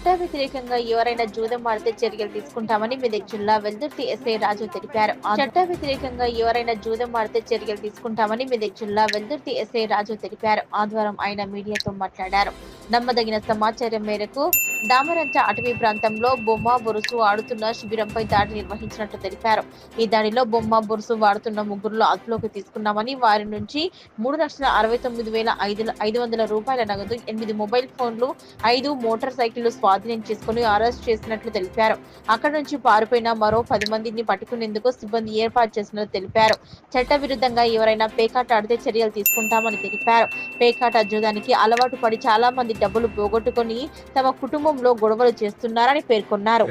చట్ట వ్యతిరేకంగా ఎవరైనా జూదం ఆడితే చర్యలు తీసుకుంటామని మెదక్ జిల్లా వెల్దుర్తి ఎస్ఐ రాజు తెలిపారు. చట్ట వ్యతిరేకంగా ఎవరైనా జూదం ఆడితే చర్యలు తీసుకుంటామని మెదక్ జిల్లా వెల్దుర్తి ఎస్ఐ రాజు తెలిపారు. ఆదివారం ఆయన మీడియాతో మాట్లాడారు. నమ్మదగిన సమాచారం మేరకు దామరంచ అటవీ ప్రాంతంలో బొమ్మ బొరుసు ఆడుతున్న శిబిరంపై దాడి నిర్వహించినట్లు తెలిపారు. ఈ దాడిలో బొమ్మ బొరుసు వాడుతున్న ముగ్గురులో అదుపులోకి తీసుకున్నామని వారి నుంచి మూడు లక్షల అరవై తొమ్మిది వేల ఐదు ఐదు వందల రూపాయల నగదు ఎనిమిది మొబైల్ ఫోన్లు ఐదు మోటార్ సైకిళ్ళు స్వాధీనం చేసుకుని అరెస్ట్ చేసినట్లు తెలిపారు. అక్కడ నుంచి పారిపోయిన మరో పది మందిని పట్టుకునేందుకు సిబ్బంది ఏర్పాటు చేసినట్లు తెలిపారు. చట్ట విరుద్ధంగా ఎవరైనా పేకాట ఆడితే చర్యలు తీసుకుంటామని తెలిపారు. పేకాట జోదానికి అలవాటు పడి చాలా మంది డబ్బులు పోగొట్టుకొని తమ కుటుంబ కుటుంబంలో గొడవలు చేస్తున్నారని పేర్కొన్నారు.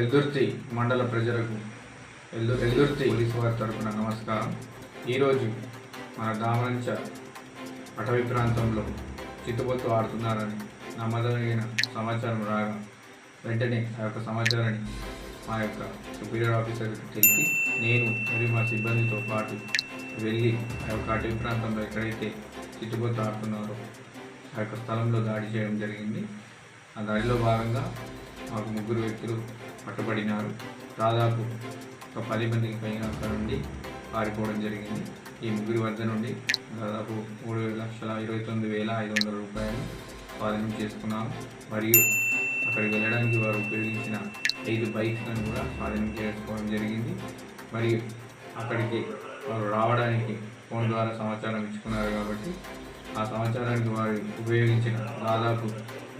మండల ప్రజలకు వెల్దు పోలీసు వారి తరపున నమస్కారం. ఈరోజు మన దామరంచ అటవీ ప్రాంతంలో చిత్తుబొత్తు ఆడుతున్నారని నమ్మదగిన సమాచారం రాగా వెంటనే ఆ యొక్క సమాచారాన్ని మా యొక్క సుపీరియర్ ఆఫీసర్కి తెలిపి నేను మరియు మా సిబ్బందితో పాటు వెళ్ళి ఆ యొక్క అటవీ ప్రాంతంలో ఎక్కడైతే చిత్తుబొత్తు ఆడుతున్నారో ఆ యొక్క స్థలంలో దాడి చేయడం జరిగింది. ఆ దాడిలో భాగంగా మాకు ముగ్గురు వ్యక్తులు పట్టుబడినారు. దాదాపు ఒక పది మందికి పైన అక్కడ నుండి పారిపోవడం జరిగింది. ఈ ముగ్గురి వద్ద నుండి దాదాపు మూడు లక్షల ఇరవై తొమ్మిది వేల ఐదు వందల రూపాయలు స్వాధీనం చేసుకున్నాము మరియు అక్కడికి వెళ్ళడానికి వారు ఉపయోగించిన ఐదు బైక్స్లను కూడా స్వాధీనం చేసుకోవడం జరిగింది. మరియు అక్కడికి వారు రావడానికి ఫోన్ ద్వారా సమాచారం ఇచ్చుకున్నారు కాబట్టి ఆ సమాచారానికి వారు ఉపయోగించిన దాదాపు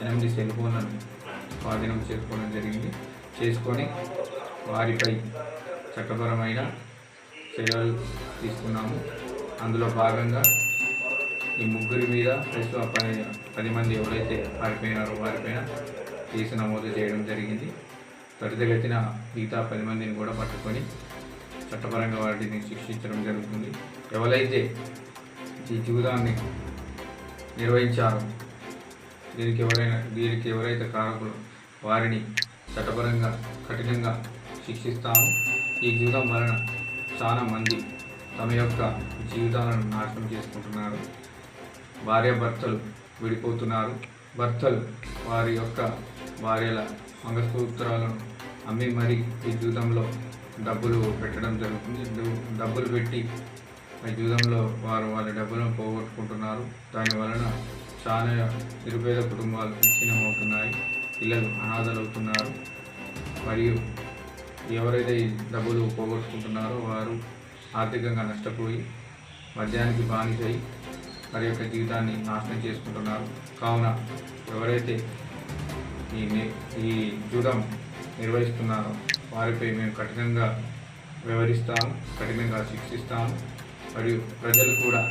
ఎనిమిది సెల్ ఫోన్లను స్వాధీనం చేసుకోవడం జరిగింది. చేసుకొని వారిపై చట్టపరమైన చర్యలు తీసుకున్నాము. అందులో భాగంగా ఈ ముగ్గురి మీద ప్లస్ పని పది పది మంది ఎవరైతే పారిపోయినారో వారిపైన కేసు నమోదు చేయడం జరిగింది. త్వరితగతిన మిగతా పది మందిని కూడా పట్టుకొని చట్టపరంగా వాటిని శిక్షించడం జరుగుతుంది. ఎవరైతే ఈ జీవితాన్ని నిర్వహించారు. దీనికి ఎవరైనా దీనికి ఎవరైతే కారకులు వారిని చట్టపరంగా కఠినంగా శిక్షిస్తాము ఈ జీవితం వలన చాలా మంది తమ యొక్క జీవితాలను నాశనం చేసుకుంటున్నారు. భార్య భర్తలు విడిపోతున్నారు. భర్తలు వారి యొక్క భార్యల మంగళసూత్రాలను అమ్మి మరి ఈ జీవితంలో డబ్బులు పెట్టడం జరుగుతుంది. డబ్బులు పెట్టి ఈ జీవితంలో వారు వాళ్ళ డబ్బులను పోగొట్టుకుంటున్నారు. దాని వలన చాలా నిరుపేద కుటుంబాలు విచ్ఛిన్నం అవుతున్నాయి పిల్లలు అనాథలవుతున్నారు. మరియు ఎవరైతే ఈ డబ్బులు పోగొట్టుకుంటున్నారో వారు ఆర్థికంగా నష్టపోయి మద్యానికి బానిసై వారి యొక్క జీవితాన్ని నాశనం చేసుకుంటున్నారు. కావున ఎవరైతే ఈ ఈ జూదం నిర్వహిస్తున్నారో వారిపై మేము కఠినంగా వ్యవహరిస్తాము కఠినంగా శిక్షిస్తాము. మరియు ప్రజలు కూడా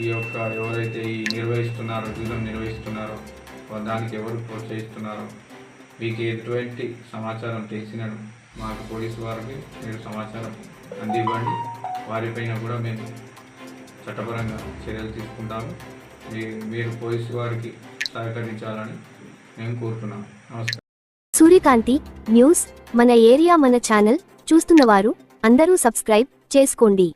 ఈ యొక్క ఎవరైతే ఈ నిర్వహిస్తున్నారో జూదం నిర్వహిస్తున్నారో దానికి ఎవరు ప్రోత్సహిస్తున్నారో మీకు ఎటువంటి సమాచారం తెలిసినను మాకు పోలీసు వారికి మీరు సమాచారం అందివ్వండి. వారిపైన కూడా మేము చట్టపరంగా చర్యలు తీసుకుంటాము. మీరు పోలీసు వారికి సహకరించాలని మేము కోరుతున్నాము. నమస్కారం. సూర్యకాంతి న్యూస్ మన ఏరియా మన ఛానల్ చూస్తున్నవారు అందరూ సబ్స్క్రైబ్ చేసుకోండి.